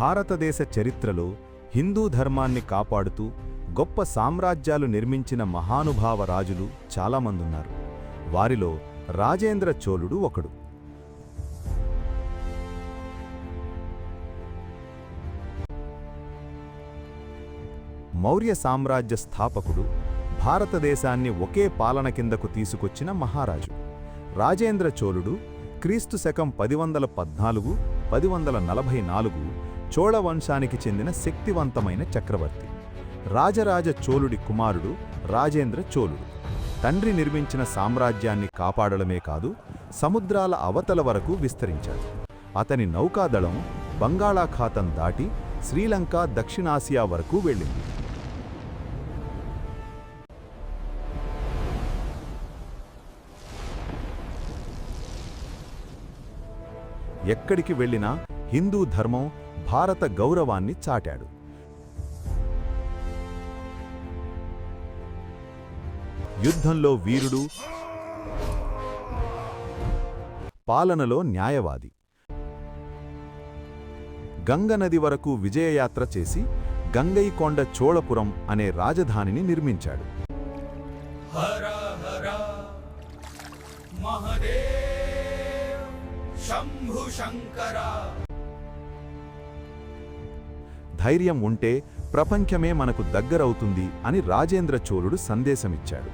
భారతదేశ చరిత్రలో హిందూ ధర్మాన్ని కాపాడుతూ గొప్ప సామ్రాజ్యాలు నిర్మించిన మహానుభావ రాజులు చాలామందున్నారు. వారిలో రాజేంద్ర చోళుడు ఒకడు. మౌర్య సామ్రాజ్య స్థాపకుడు భారతదేశాన్ని ఒకే పాలన కిందకు తీసుకొచ్చిన మహారాజు. రాజేంద్ర చోళుడు క్రీస్తు శకం పది వందల పద్నాలుగు పది వందల నలభై నాలుగు చోళ వంశానికి చెందిన శక్తివంతమైన చక్రవర్తి. రాజరాజ చోళుడి కుమారుడు రాజేంద్ర చోళుడు. తండ్రి నిర్మించిన సామ్రాజ్యాన్ని కాపాడడమే కాదు సముద్రాల అవతల వరకు విస్తరించాడు. అతని నౌకాదళం బంగాళాఖాతం దాటి శ్రీలంక దక్షిణాసియా వరకు వెళ్ళింది. ఎక్కడికి వెళ్ళినా హిందూ ధర్మం భారత గౌరవాన్ని చాటాడు. యుద్ధంలో వీరుడు పాలనలో న్యాయవాది. గంగనది వరకు విజయయాత్ర చేసి గంగైకొండ చోళపురం అనే రాజధానిని నిర్మించాడు. శంభు శంకరా ధైర్యం ఉంటే ప్రపంచమే మనకు దగ్గరవుతుంది అని రాజేంద్ర చోళుడు సందేశమిచ్చాడు.